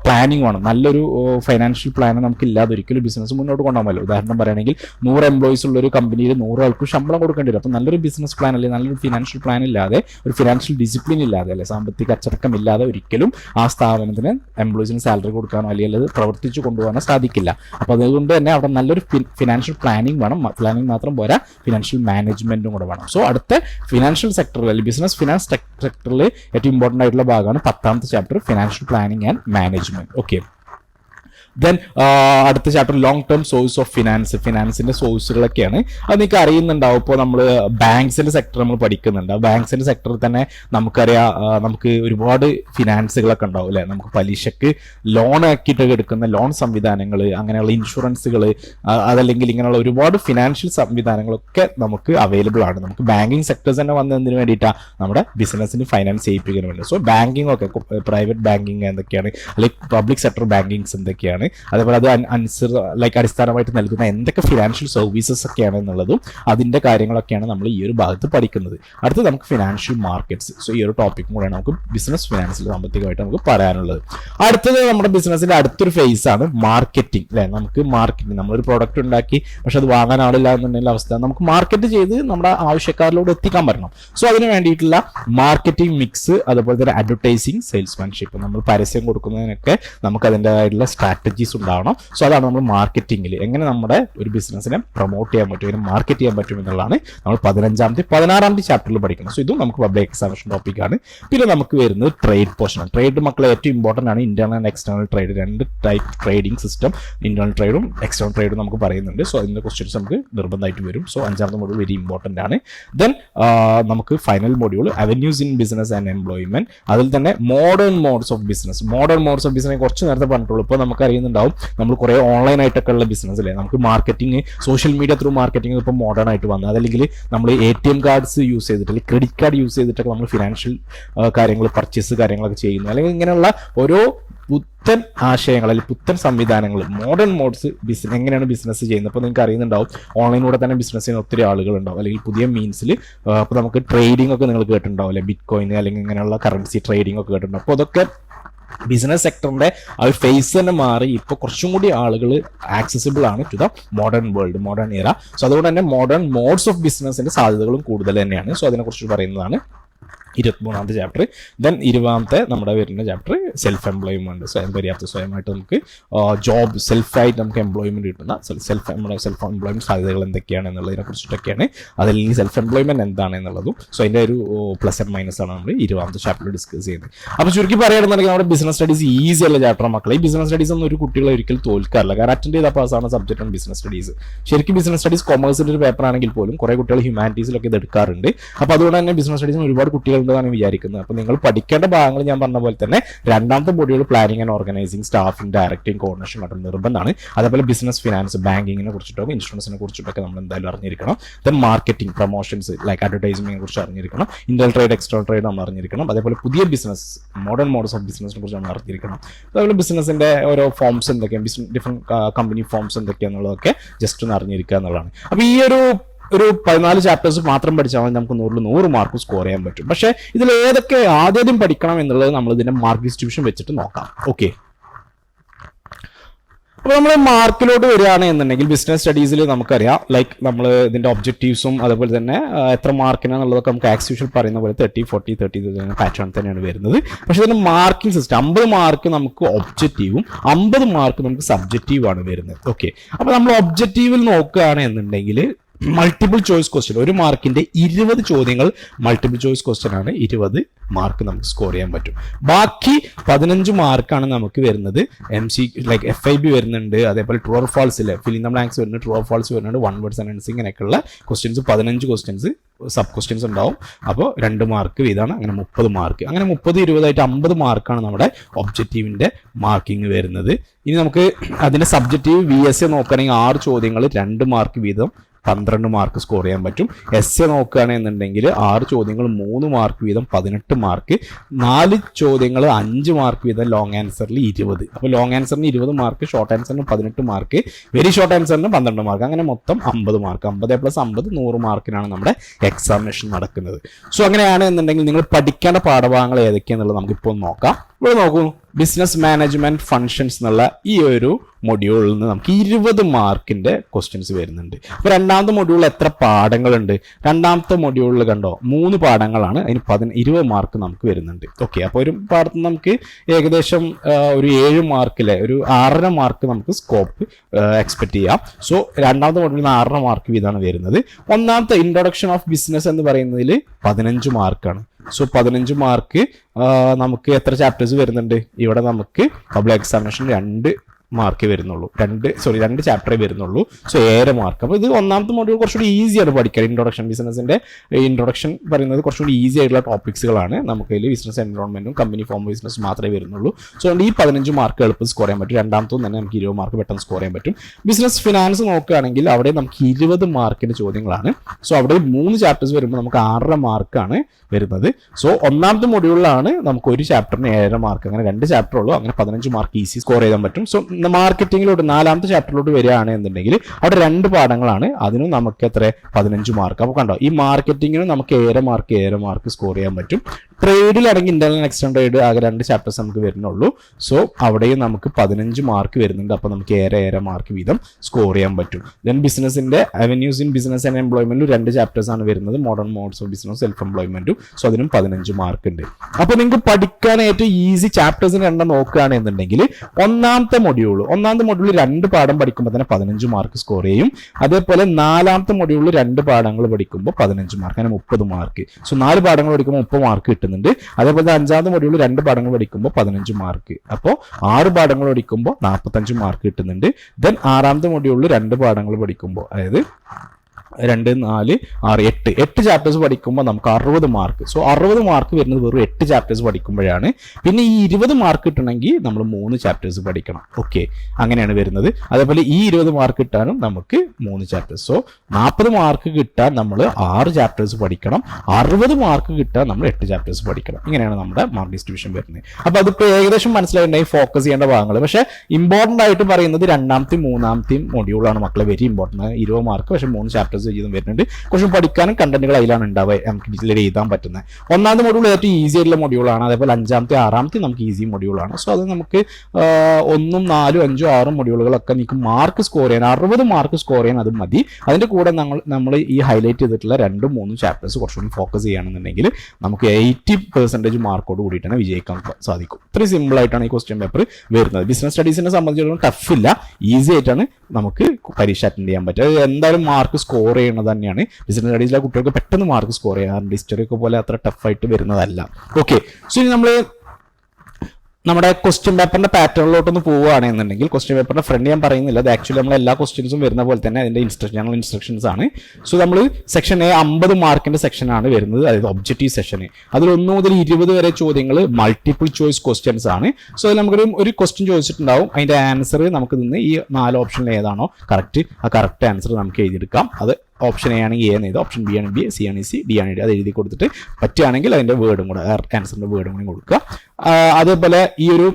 പ്ലാനിങ് വേണം. നല്ലൊരു ഫൈനാൻഷ്യൽ പ്ലാൻ നമുക്ക് ഇല്ലാതെ ഒരിക്കലും ബിസിനസ് മുന്നോട്ട് കൊണ്ടുപോകാമല്ലോ ഉദാഹരണം പറയുകയാണെങ്കിൽ നൂറ് എംപ്ലോയീസ് ഉള്ള ഒരു കമ്പനിയിൽ നൂറ് ആൾക്കും ശമ്പളം കൊടുക്കേണ്ടി വരും. അപ്പം നല്ലൊരു ബിസിനസ് പ്ലാൻ അല്ലെങ്കിൽ നല്ലൊരു ഫിനാൻഷ്യൽ പ്ലാൻ ഇല്ലാതെ ഒരു ഫിനാൻഷ്യൽ ഡിസിപ്ലിൻ ഇല്ലാതെ അല്ലെ? സാമ്പത്തിക അച്ചടക്കം ഇല്ലാതെ ഒരിക്കലും ആ സ്ഥാപനത്തിന് എംപ്ലോയീസിന് സാലറി കൊടുക്കാനോ അല്ലെങ്കിൽ അത് പ്രവർത്തിച്ചു കൊണ്ടുപോകാനോ സാധിക്കില്ല. അപ്പോൾ അതുകൊണ്ട് തന്നെ അവിടെ നല്ലൊരു ഫിനാൻഷ്യൽ പ്ലാനിങ് വേണം. പ്ലാനിങ് മാത്രം പോരാ ഫിനാൻഷ്യൽ മാനേജ്മെന്റും കൂടെ വേണം. സോ അടുത്ത ഫിനാൻഷ്യൽ സെക്ടറിൽ അല്ലെങ്കിൽ ബിസിനസ് ഫിനാൻസ് സെക്ടറിൽ ഏറ്റവും ഇമ്പോർട്ടന്റ് ആയിട്ടുള്ള ഭാഗമാണ് പത്താമത്തെ chapter financial planning and management okay then അടുത്ത chapter long term source of finance ഫിനാൻസിന്റെ സോഴ്സുകളൊക്കെയാണ് അത് നിങ്ങൾക്ക് അറിയുന്നുണ്ടാവും. ഇപ്പോൾ നമ്മൾ ബാങ്ക്സിന്റെ സെക്ടർ നമ്മൾ പഠിക്കുന്നുണ്ട്. ബാങ്ക്സിന്റെ സെക്ടറിൽ തന്നെ നമുക്കറിയാം നമുക്ക് ഒരുപാട് ഫിനാൻസുകളൊക്കെ ഉണ്ടാവും അല്ലെ? നമുക്ക് പലിശക്ക് ലോൺ ആക്കിയിട്ട് എടുക്കുന്ന ലോൺ സംവിധാനങ്ങൾ അങ്ങനെയുള്ള ഇൻഷുറൻസുകൾ അതല്ലെങ്കിൽ ഇങ്ങനെയുള്ള ഒരുപാട് ഫിനാൻഷ്യൽ സംവിധാനങ്ങളൊക്കെ നമുക്ക് അവൈലബിൾ ആണ്. നമുക്ക് ബാങ്കിങ് സെക്ടേഴ്സ് തന്നെ വന്നതിന് വേണ്ടിയിട്ടാണ് നമ്മുടെ ബിസിനസ്സിന് ഫൈനാൻസ് ചെയ്യിപ്പിക്കാൻ വേണ്ടി. സോ ബാങ്കിങ് ഒക്കെ പ്രൈവറ്റ് ബാങ്കിങ് എന്തൊക്കെയാണ്? അല്ലെങ്കിൽ പബ്ലിക് സെക്ടർ ബാങ്കിങ്സ് എന്തൊക്കെയാണ്? അതേപോലെ അത് അൻസർ ലൈക്ക് അടിസ്ഥാനമായിട്ട് നൽകുന്ന എന്തൊക്കെ ഫിനാൻഷ്യൽ സർവീസസ് ഒക്കെയാണ് എന്നുള്ളതും അതിന്റെ കാര്യങ്ങളൊക്കെയാണ് നമ്മൾ ഈ ഒരു ഭാഗത്ത് പഠിക്കുന്നത്. അടുത്ത് നമുക്ക് ഫിനാൻഷ്യൽ മാർക്കറ്റ്സ് സോ ഈ ഒരു ടോപ്പിക്കും കൂടെയാണ് നമുക്ക് ബിസിനസ് ഫിനാൻസിൽ സാമ്പത്തികമായിട്ട് നമുക്ക് പറയാനുള്ളത്. അടുത്തത് നമ്മുടെ ബിസിനസ്സിന്റെ അടുത്തൊരു ഫേസ് ആണ് മാർക്കറ്റിംഗ് അല്ലെ നമുക്ക് മാർക്കറ്റിംഗ് നമ്മളൊരു പ്രോഡക്റ്റ് ഉണ്ടാക്കി പക്ഷെ അത് വാങ്ങാൻ ആളില്ല എന്നുണ്ടെങ്കിൽ അവസ്ഥ. നമുക്ക് മാർക്കറ്റ് ചെയ്ത് നമ്മുടെ ആവശ്യക്കാരിലോട് എത്തിക്കാൻ പറ്റണം. സോ അതിന് വേണ്ടിയിട്ടുള്ള മാർക്കറ്റിംഗ് മിക്സ് അതുപോലെ തന്നെ അഡ്വർടൈസിങ് സെയിൽസ്മാൻഷിപ്പ് നമ്മൾ പരസ്യം കൊടുക്കുന്നതിനൊക്കെ നമുക്ക് അതിന്റെതായിട്ടുള്ള സ്ട്രാറ്റജീസ് ഉണ്ടാവണം. സോ അതാണ് നമ്മൾ മാർക്കറ്റിംഗിൽ എങ്ങനെ നമ്മുടെ ഒരു ബിസിനസ്സിനെ പ്രൊമോട്ട് ചെയ്യാൻ പറ്റും എങ്ങനെ മാർക്കറ്റ് ചെയ്യാൻ പറ്റും എന്നുള്ളതാണ് നമ്മൾ പതിനഞ്ചാമത്തെ പതിനാറാമത്തെ ചാപ്റ്ററിൽ പഠിക്കണം സോ ഇതും നമുക്ക് പബ്ലിക് എക്സാമിഷൻ ടോപ്പിക്കാണ് പിന്നെ നമുക്ക് വരുന്നത് ട്രേഡ് പോർഷൻ ട്രേഡ് മക്കളെ ഏറ്റവും ഇമ്പോർട്ടന്റ് ആണ് ഇന്റേണൽ ആൻഡ് എക്സ്റ്റേണൽ ട്രേഡ് രണ്ട് ടൈപ്പ് ട്രേഡിംഗ് സിസ്റ്റം ഇന്റേണൽ ട്രേഡും എക്സ്റ്റേണൽ ട്രേഡും നമുക്ക് പറയുന്നുണ്ട്. സോ അതിന്റെ ക്വസ്റ്റ്യൻസ് നമുക്ക് നിർബന്ധമായിട്ട് വരും. സോ അഞ്ചാമത്തെ മോഡ്യൂൾ വെരി ഇമ്പോർട്ടന്റ് ആണ്. ദെൻ നമുക്ക് final module avenues in business and employment അതിൽ തന്നെ modern modes of business modern modes of business കുറച്ച് നേരത്തെ പറഞ്ഞിട്ടുള്ളൂ. ഇപ്പോൾ നമുക്ക് അറിയുന്നുണ്ടാവും നമ്മൾ കുറേ ഓൺലൈൻ ആയിട്ടൊക്കെ ഉള്ള ബിസിനസ് അല്ലേ? നമുക്ക് marketing social media through marketing ഇപ്പോൾ മോഡേൺ ആയിട്ട് വന്നത് അതല്ലെങ്കിൽ നമ്മൾ A T M cards use ചെയ്തിട്ട് അല്ലെങ്കിൽ ക്രെഡിറ്റ് കാർഡ് യൂസ് ചെയ്തിട്ടൊക്കെ നമ്മൾ ഫിനാൻഷ്യൽ കാര്യങ്ങൾ പർച്ചേസ് കാര്യങ്ങളൊക്കെ ചെയ്യുന്നു. അല്ലെങ്കിൽ ഇങ്ങനെയുള്ള ഓരോ പുത്തൻ ആശയങ്ങൾ അല്ലെങ്കിൽ പുത്തൻ സംവിധാനങ്ങൾ മോഡേൺ മോഡ്സ് ബിസിനസ് എങ്ങനെയാണ് ബിസിനസ് ചെയ്യുന്നത്? അപ്പോൾ നിങ്ങൾക്ക് അറിയുന്നുണ്ടാവും ഓൺലൈനിലൂടെ തന്നെ ബിസിനസ് ചെയ്യുന്ന ഒത്തിരി ആളുകൾ ഉണ്ടാവും അല്ലെങ്കിൽ പുതിയ മീൻസിൽ അപ്പോൾ നമുക്ക് ട്രേഡിംഗ് ഒക്കെ നിങ്ങൾ കേട്ടിട്ടുണ്ടാവും അല്ലെ? ബിറ്റ് കോയിൻ അല്ലെങ്കിൽ ഇങ്ങനെയുള്ള കറൻസി ട്രേഡിംഗ് ഒക്കെ കേട്ടിട്ടുണ്ടാവും. അപ്പോൾ അതൊക്കെ ബിസിനസ് സെക്ടറിന്റെ ആ ഒരു ഫേസ് തന്നെ മാറി ഇപ്പോൾ കുറച്ചും കൂടി ആളുകൾ ആക്സസിബിൾ ആണ് to the modern world modern era so അതുകൊണ്ട് തന്നെ മോഡേൺ മോഡ്സ് ഓഫ് ബിസിനസിന്റെ സാധ്യതകളും കൂടുതൽ തന്നെയാണ്. സോ അതിനെ അതിനെക്കുറിച്ച് പറയുന്നതാണ് ഇരുപത്തിമൂന്നാമത്തെ ചാപ്റ്റർ ദെൻ ഇരുപതാമത്തെ നമ്മുടെ വരുന്ന ചാപ്റ്റർ സെൽഫ് എംപ്ലോയ്മെന്റ് സ്വയം പര്യാപ്ത സ്വയമായിട്ട് നമുക്ക് ജോബ് സെൽഫായിട്ട് നമുക്ക് എംപ്ലോയ്മെന്റ് കിട്ടുന്ന സെൽഫ് സെൽഫ് എംപ്ലോയ്മെന്റ് സാധ്യതകൾ എന്തൊക്കെയാണ് എന്നുള്ളതിനെ കുറിച്ചിട്ടൊക്കെയാണ് അതല്ലെങ്കിൽ സെൽഫ് എംപ്ലോയ്മെന്റ് എന്താണ് എന്നുള്ളതും. സോ അതിന്റെ ഒരു പ്ലസ് ആൻഡ് മൈനസ് ആണ് നമ്മൾ ഇരുപതാമത്തെ ചാപ്റ്ററിൽ ഡിസ്കസ് ചെയ്യുന്നത്. അപ്പോൾ ചുരുക്കി പറയുകയാണെന്നുണ്ടെങ്കിൽ നമ്മുടെ ബിസിനസ് സ്റ്റഡീസ് ഈസി അല്ല ചാപ്റ്റർ മക്കളെ. ഈ ബിസിനസ് സ്റ്റഡീസ് ഒന്നും ഒരു കുട്ടികളെ ഒരിക്കലും തോൽക്കാറില്ല. കാരണം അറ്റൻഡ് ചെയ്ത പാസ്സാണ് ആണ് ബിസിനസ് സ്റ്റഡീസ് ശരിക്കും ബിസിനസ് സ്റ്റഡീസ് കൊമേഴ്സിന്റെ ഒരു പേപ്പർ ആണെങ്കിൽ പോലും കുറെ കുട്ടികൾ ഹ്യൂമാനിറ്റീസിലൊക്കെ ഇത് എടുക്കാറുണ്ട്. അപ്പോൾ അതുകൊണ്ട് തന്നെ ബിസിനസ് സ്റ്റഡീസിന് ഒരുപാട് കുട്ടികളുണ്ടെന്നാണ് വിചാരിക്കുന്നത്. അപ്പോൾ നിങ്ങൾ പഠിക്കേണ്ട ഭാഗങ്ങൾ ഞാൻ പറഞ്ഞ പോലെ തന്നെ രണ്ടാമത്തെ module planning and organising staffing directing coordination മാത്രം നിർബന്ധമാണ്. അതേപോലെ ബിസിനസ് ഫിനാൻസ് ബാങ്കിങ്ങിനെ കുറിച്ചിട്ടോ ഇൻഷുറൻസിനെ കുറിച്ചിട്ടൊക്കെ നമ്മൾ എന്തായാലും അറിഞ്ഞിരിക്കണം. ദെൻ മാർക്കറ്റിംഗ് പ്രൊമോഷൻസ് ലൈക്ക് അഡ്വർടൈസ്മെന്റിനെ കുറിച്ച് അറിഞ്ഞിരിക്കണം. ഇന്റർ ട്രേഡ് എക്സ്റ്റേണൽ ട്രേഡ് നമ്മൾ അറിഞ്ഞിരിക്കണം. അതേപോലെ പുതിയ ബിസിനസ് മോഡേൺ മോഡൽസ് ഓഫ് ബിസിനസിനെ കുറിച്ച് നമ്മൾ അറിഞ്ഞിരിക്കണം. അതേപോലെ ബിസിനസിന്റെ ഓരോ ഫോംസ് എന്തൊക്കെയാണ് ബിസിനസ് ഡിഫറെന്റ് കമ്പനി ഫോംസ് എന്തൊക്കെയാണെന്നുള്ളതൊക്കെ ജസ്റ്റ് ഒന്ന് അറിഞ്ഞിരിക്കുക എന്നുള്ളതാണ്. അപ്പോൾ ഈ ഒരു ഒരു പതിനാല് ചാപ്റ്റേഴ്സ് മാത്രം പഠിച്ചാൽ മതി നമുക്ക് നൂറിൽ നൂറ് മാർക്ക് സ്കോർ ചെയ്യാൻ പറ്റും. പക്ഷേ ഇതിൽ ഏതൊക്കെ ആദ്യം പഠിക്കണം എന്നുള്ളത് നമ്മൾ ഇതിന്റെ മാർക്ക് ഡിസ്ട്രിബ്യൂഷൻ വെച്ചിട്ട് നോക്കാം. ഓക്കെ അപ്പോൾ നമ്മൾ മാർക്കിലോട്ട് വരികയാണ് എന്നുണ്ടെങ്കിൽ ബിസിനസ് സ്റ്റഡീസിൽ നമുക്കറിയാം. ലൈക്ക് നമ്മൾ ഇതിന്റെ ഒബ്ജക്റ്റീവ്സും അതുപോലെ തന്നെ എത്ര മാർക്കിനാന്നുള്ളതൊക്കെ നമുക്ക് ആക്സ് പറയുന്ന പോലെ തേർട്ടി ഫോർട്ടി തേർട്ടി പാറ്റേൺ തന്നെയാണ് വരുന്നത്. പക്ഷേ ഇതിന്റെ മാർക്കിംഗ് സിസ്റ്റം അമ്പത് മാർക്ക് നമുക്ക് ഒബ്ജക്റ്റീവും അമ്പത് മാർക്ക് നമുക്ക് സബ്ജക്റ്റീവാണ് വരുന്നത്. ഓക്കെ അപ്പോൾ നമ്മൾ ഒബ്ജക്റ്റീവിൽ നോക്കുകയാണ് എന്നുണ്ടെങ്കിൽ മൾട്ടിപ്പിൾ ചോയ്സ് ക്വസ്റ്റ്യൻ ഒരു മാർക്കിന്റെ ഇരുപത് ചോദ്യങ്ങൾ മൾട്ടിപ്പിൾ ചോയ്സ് ക്വസ്റ്റ്യൻ ആണ്. ഇരുപത് മാർക്ക് നമുക്ക് സ്കോർ ചെയ്യാൻ പറ്റും. ബാക്കി പതിനഞ്ച് മാർക്കാണ് നമുക്ക് വരുന്നത്. M C like F I B വരുന്നുണ്ട്. അതേപോലെ ട്രൂ ഓർ ഫാൾസ് ഇല്ല ഫിലിം ബ്ലാങ്ക്സ് വരുന്നുണ്ട്. ട്രൂ ഓർ ഫാൾസ് വരുന്നുണ്ട്. വൺ വേർഡ് സെന്റൻസ് ഇങ്ങനെയൊക്കെയുള്ള ക്വസ്റ്റ്യൻസ് പതിനഞ്ച് ക്വസ്റ്റ്യൻസ് സബ് ക്വസ്റ്റ്യൻസ് ഉണ്ടാവും. അപ്പോൾ രണ്ട് മാർക്ക് വീതമാണ് അങ്ങനെ മുപ്പത് മാർക്ക് അങ്ങനെ മുപ്പത് ഇരുപതായിട്ട് അമ്പത് മാർക്കാണ് നമ്മുടെ ഒബ്ജക്റ്റീവിന്റെ മാർക്കിംഗ് വരുന്നത്. ഇനി നമുക്ക് അതിന്റെ സബ്ജക്റ്റീവ് വി എസ് എ നോക്കുകയാണെങ്കിൽ ആറ് ചോദ്യങ്ങൾ രണ്ട് മാർക്ക് വീതം പന്ത്രണ്ട് മാർക്ക് സ്കോർ ചെയ്യാൻ പറ്റും. എസ് എ നോക്കുകയാണെന്നുണ്ടെങ്കിൽ ആറ് ചോദ്യങ്ങൾ മൂന്ന് മാർക്ക് വീതം പതിനെട്ട് മാർക്ക് നാല് ചോദ്യങ്ങൾ അഞ്ച് മാർക്ക് വീതം ലോങ് ആൻസറിൽ ഇരുപത്. അപ്പോൾ ലോങ് ആൻസറിന് ഇരുപത് മാർക്ക് ഷോർട്ട് ആൻസറിന് പതിനെട്ട് മാർക്ക് വെരി ഷോർട്ട് ആൻസറിന് പന്ത്രണ്ട് മാർക്ക് അങ്ങനെ മൊത്തം അമ്പത് മാർക്ക് അമ്പത് പ്ലസ് അമ്പത് നൂറ് മാർക്കിനാണ് നമ്മുടെ എക്സാമിനേഷൻ നടക്കുന്നത്. സോ അങ്ങനെയാണ് എന്നുണ്ടെങ്കിൽ നിങ്ങൾ പഠിക്കേണ്ട പാഠഭാഗങ്ങൾ ഏതൊക്കെയാണെന്നുള്ളത് നമുക്കിപ്പോൾ നോക്കാം. ഇവിടെ നോക്കൂ. ബിസിനസ് മാനേജ്മെന്റ് ഫങ്ഷൻസ് എന്നുള്ള ഈ ഒരു മൊഡ്യൂളിൽ നിന്ന് നമുക്ക് ഇരുപത് മാർക്കിന്റെ ക്വസ്റ്റ്യൻസ് വരുന്നുണ്ട്. അപ്പോൾ രണ്ടാമത്തെ മൊഡ്യൂളിൽ എത്ര പാഠങ്ങളുണ്ട്? രണ്ടാമത്തെ മൊഡ്യൂളിൽ കണ്ടോ മൂന്ന് പാഠങ്ങളാണ് അതിന് പതിന ഇരുപത് മാർക്ക് നമുക്ക് വരുന്നുണ്ട്. ഓക്കെ അപ്പോൾ ഒരു പാഠത്തിന് നമുക്ക് ഏകദേശം ഒരു ഏഴ് മാർക്കിലെ ഒരു ആറര മാർക്ക് നമുക്ക് സ്കോപ്പ് എക്സ്പെക്ട് ചെയ്യാം. സോ രണ്ടാമത്തെ മൊഡ്യൂളിൽ നിന്ന് ആറര മാർക്ക് വീതമാണ് വരുന്നത്. ഒന്നാമത്തെ ഇൻട്രൊഡക്ഷൻ ഓഫ് ബിസിനസ് എന്ന് പറയുന്നതിൽ പതിനഞ്ച് മാർക്കാണ്. സോ പതിനഞ്ച് മാർക്ക് നമുക്ക് എത്ര ചാപ്റ്റേഴ്സ് വരുന്നുണ്ട്? ഇവിടെ നമുക്ക് പബ്ലിക് എക്സാമിനേഷൻ രണ്ട് മാർക്ക് വരുന്നുള്ളൂ. രണ്ട് സോറി രണ്ട് ചാപ്റ്ററേ വരുന്നുള്ളൂ. സോ ഏറെ മാർക്ക് അപ്പോൾ ഇത് ഒന്നാമത്തെ മോഡ്യൂൾ കുറച്ചുകൂടി ഈസിയാണ് പഠിക്കാൻ. ഇൻട്രൊഡക്ഷൻ ബിസിനസിന്റെ ഇൻട്രൊഡക്ഷൻ പറയുന്നത് കുറച്ചുകൂടി ഈസി ആയിട്ടുള്ള ടോപ്പിക്സുകളാണ് നമുക്ക് അതിൽ ബിസിനസ് എൻവറോൺമെന്റും കമ്പനി ഫോം ബിസിനസ് മാത്രമേ വരുന്നുള്ളൂ. സോ ഈ പതിനഞ്ച് മാർക്ക് എളുപ്പം സ്കോർ ചെയ്യാൻ പറ്റും. രണ്ടാമത്തും തന്നെ നമുക്ക് ഇരുപത് മാർക്ക് പെട്ടെന്ന് സ്കോർ ചെയ്യാൻ പറ്റും. ബിസിനസ് ഫിനാൻസ് നോക്കുകയാണെങ്കിൽ അവിടെ നമുക്ക് ഇരുപത് മാർക്കിന്റെ ചോദ്യങ്ങളാണ്. സോ അവിടെ മൂന്ന് ചാപ്റ്റേഴ്സ് വരുമ്പോൾ നമുക്ക് ആറര മാർക്കാണ് വരുന്നത്. സോ ഒന്നാമത്തെ മോഡ്യൂളിലാണ് നമുക്ക് ഒരു ചാപ്റ്ററിന് ഏഴര മാർക്ക് അങ്ങനെ രണ്ട് ചാപ്റ്റർ ഉള്ളൂ. അങ്ങനെ പതിനഞ്ച് മാർക്ക് ഈസി സ്കോർ ചെയ്യാൻ പറ്റും. സോ മാർക്കറ്റിങ്ങിലോട്ട് നാലാമത്തെ ചാപ്റ്ററിലോട്ട് വരികയാണ് എന്നുണ്ടെങ്കിൽ അവിടെ രണ്ട് പാഠങ്ങളാണ്. അതിനും നമുക്ക് എത്ര പതിനഞ്ച് മാർക്ക് അപ്പോൾ കണ്ടോ ഈ മാർക്കറ്റിങ്ങിനും നമുക്ക് ഏറെ മാർക്ക് ഏറെ മാർക്ക് സ്കോർ ചെയ്യാൻ പറ്റും. ട്രേഡിലാണെങ്കിൽ ഇന്റർണൽ എക്സ്റ്റേണൽ ട്രേഡ് ആകെ രണ്ട് ചാപ്റ്റേഴ്സ് നമുക്ക് വരുന്നുള്ളൂ. സോ അവിടെയും നമുക്ക് പതിനഞ്ച് മാർക്ക് വരുന്നുണ്ട്. അപ്പോൾ നമുക്ക് ഏറെ ഏറെ മാർക്ക് വീതം സ്കോർ ചെയ്യാൻ പറ്റും. ദെൻ ബിസിനസിന്റെ അവന്യൂസ് ഇൻ ബിസിനസ് ആൻഡ് എംപ്ലോയ്മെന്റും രണ്ട് ചാപ്റ്റേഴ്സ് ആണ് വരുന്നത്. Modern modes of business self എംപ്ലോയ്മെന്റും so അതിനും പതിനഞ്ച് മാർക്ക് ഉണ്ട്. അപ്പോൾ നിങ്ങൾക്ക് പഠിക്കാൻ ഏറ്റവും ഈസി ചാപ്റ്റേഴ്സിന് എണ്ണം നോക്കുകയാണെന്നുണ്ടെങ്കിൽ ഒന്നാമത്തെ മൊഡ്യൂൾ ഒന്നാമത്തെ മൊഡ്യൂൾ രണ്ട് പാഠം പഠിക്കുമ്പോൾ തന്നെ പതിനഞ്ച് മാർക്ക് സ്കോർ ചെയ്യും. അതേപോലെ നാലാമത്തെ മൊഡ്യൂളിൽ രണ്ട് പാഠങ്ങൾ പഠിക്കുമ്പോൾ പതിനഞ്ച് മാർക്ക് അങ്ങനെ മുപ്പത് മാർക്ക് സോ നാല് പാഠങ്ങൾ പഠിക്കുമ്പോൾ മുപ്പത് മാർക്ക് കിട്ടുന്നുണ്ട് അതേപോലെ തന്നെ അഞ്ചാമത്തെ മൊഡ്യൂളിൽ രണ്ട് പാഠങ്ങൾ പഠിക്കുമ്പോൾ പതിനഞ്ച് മാർക്ക് അപ്പോൾ ആറ് പാഠങ്ങൾ പഠിക്കുമ്പോൾ നാൽപ്പത്തഞ്ച് മാർക്ക് കിട്ടുന്നുണ്ട്. ദെൻ ആറാമത്തെ മൊഡ്യൂളിൽ രണ്ട് പാഠങ്ങൾ പഠിക്കുമ്പോൾ അതായത് രണ്ട് നാല് ആറ് എട്ട്. എട്ട് ചാപ്റ്റേഴ്സ് പഠിക്കുമ്പോൾ നമുക്ക് അറുപത് മാർക്ക് സോ അറുപത് മാർക്ക് വരുന്നത് വെറും എട്ട് ചാപ്റ്റേഴ്സ് പഠിക്കുമ്പോഴാണ്. പിന്നെ ഈ ഇരുപത് മാർക്ക് കിട്ടണമെങ്കിൽ നമ്മൾ മൂന്ന് ചാപ്റ്റേഴ്സ് പഠിക്കണം. ഓക്കെ അങ്ങനെയാണ് വരുന്നത്. അതേപോലെ ഈ ഇരുപത് മാർക്ക് കിട്ടാനും നമുക്ക് മൂന്ന് ചാപ്റ്റേഴ്സ് സോ നാൽപ്പത് മാർക്ക് കിട്ടാൻ നമ്മൾ ആറ് ചാപ്റ്റേഴ്സ് പഠിക്കണം. അറുപത് മാർക്ക് കിട്ടാൻ നമ്മൾ എട്ട് ചാപ്റ്റേഴ്സ് പഠിക്കണം. ഇങ്ങനെയാണ് നമ്മുടെ മാർക്ക് ഡിസ്ട്രിബ്യൂഷൻ വരുന്നത്. അപ്പോൾ അതിപ്പോൾ ഏകദേശം മനസ്സിലായിട്ടുണ്ടെങ്കിൽ ഫോക്കസ് ചെയ്യേണ്ട ഭാഗങ്ങൾ. പക്ഷേ ഇമ്പോർട്ടന്റ് ആയിട്ട് പറയുന്നത് രണ്ടാമത്തെയും മൂന്നാമത്തെയും മൊഡ്യൂളാണ് മക്കളെ. വെരി ഇമ്പോർട്ടന്റ് ഇരുപത് മാർക്ക് പക്ഷേ മൂന്ന് ചാപ്റ്റേഴ്സ് ചെയ്തും വരുന്നുണ്ട്. കുറച്ച് പഠിക്കാനും കണ്ടന്റുകൾ അതിലാണ് ഉണ്ടാവുക നമുക്ക് ഇതിൽ എഴുതാൻ പറ്റുന്നത്. ഒന്നാമത്തെ മൊഡ്യൂൾ ഏറ്റവും ഈസി ആയിട്ടുള്ള മൊഡ്യൂളാണ് അതേപോലെ അഞ്ചാമത്തെ ആറാമത്തെ നമുക്ക് ഈസി മൊഡ്യൂളാണ് സോ അത് നമുക്ക് ഒന്നും നാലും അഞ്ചും ആറും മൊഡ്യൂളുകളൊക്കെ നിങ്ങൾക്ക് മാർക്ക് സ്കോർ ചെയ്യാൻ അറുപത് മാർക്ക് സ്കോർ ചെയ്യാൻ അത് മതി. അതിന്റെ കൂടെ നമ്മൾ നമ്മൾ ഈ ഹൈലൈറ്റ് ചെയ്തിട്ടുള്ള രണ്ടും മൂന്നും ചാപ്റ്റേഴ്സ് കുറച്ചുകൂടി ഫോക്കസ് ചെയ്യുകയാണെന്നുണ്ടെങ്കിൽ നമുക്ക് എയ്റ്റി പെർസെന്റേജ് മാർക്കോട് കൂടി തന്നെ വിജയിക്കാൻ സാധിക്കും. ഇത്രയും സിമ്പിൾ ആയിട്ടാണ് ഈ ക്വസ്റ്റ്യൻ പേപ്പർ വരുന്നത്. ബിസിനസ് സ്റ്റഡീസിനെ സംബന്ധിച്ചിടത്തോളം ടഫ് ഇല്ല. ഈസി ആയിട്ടാണ് നമുക്ക് പരീക്ഷ അറ്റൻഡ് ചെയ്യാൻ പറ്റുക. എന്തായാലും മാർക്ക് സ്കോർ ചെയ്യുന്നത് തന്നെയാണ്. ബിസിനസ് സ്റ്റഡീസിലെ കുട്ടികൾക്ക് പെട്ടെന്ന് മാർക്ക് സ്കോർ ചെയ്യാറുണ്ട് ഹിസ്റ്ററി ഒക്കെ പോലെ അത്ര ടഫായിട്ട് വരുന്നതല്ല. ഓക്കെ സോ ഇനി നമ്മൾ നമ്മുടെ ക്വസ്റ്റ്യൻ പേപ്പറിന്റെ പാറ്റേണിലോട്ടൊന്ന് പോവുകയാണെന്നുണ്ടെങ്കിൽ ക്വസ്റ്റ്യൻ പേപ്പറിന്റെ ഫ്രണ്ട് ഞാൻ പറയുന്നില്ല. അത് ആക്ച്വലി നമ്മൾ എല്ലാ ക്വസ്റ്റ്യൻസും വരുന്ന പോലെ തന്നെ അതിന്റെ ഇൻസ്ട്രക്ഷൻ ഞങ്ങൾ ഇൻസ്ട്രക്ഷൻസ് ആണ്. സോ നമ്മൾ സെക്ഷൻ എ അമ്പത് മാർക്കിന്റെ സെക്ഷൻ ആണ് വരുന്നത്. അതായത് ഒബ്ജക്റ്റീവ് സെഷൻ അതിൽ ഒന്ന് മുതൽ ഇരുപത് വരെ ചോദ്യങ്ങൾ മൾട്ടിപ്പിൾ ചോയ്സ് ക്വസ്റ്റ്യൻസ് ആണ്. സോ അതിൽ നമുക്കൊരു ഒരു ക്വസ്റ്റ്യൻ ചോദിച്ചിട്ടുണ്ടാവും. അതിന്റെ ആൻസർ നമുക്ക് നിന്ന് ഈ നാല് ഓപ്ഷനിൽ ഏതാണോ കറക്റ്റ് ആ കറക്റ്റ് ആൻസർ നമുക്ക് എഴുതിയെടുക്കാം. അത് ഓപ്ഷൻ എ ആണെങ്കിൽ എ എന്ന് ഓപ്ഷൻ ബി ആണെങ്കിൽ ബി സി ആണെങ്കിൽ സി ഡി ആണെങ്കിൽ അത് എഴുതി കൊടുത്തിട്ട് പറ്റുകയാണെങ്കിൽ അതിന്റെ വേർഡും കൂടെ ആൻസറിന്റെ വേർഡും കൂടി കൊടുക്കുക. അതേപോലെ ഈ ഒരു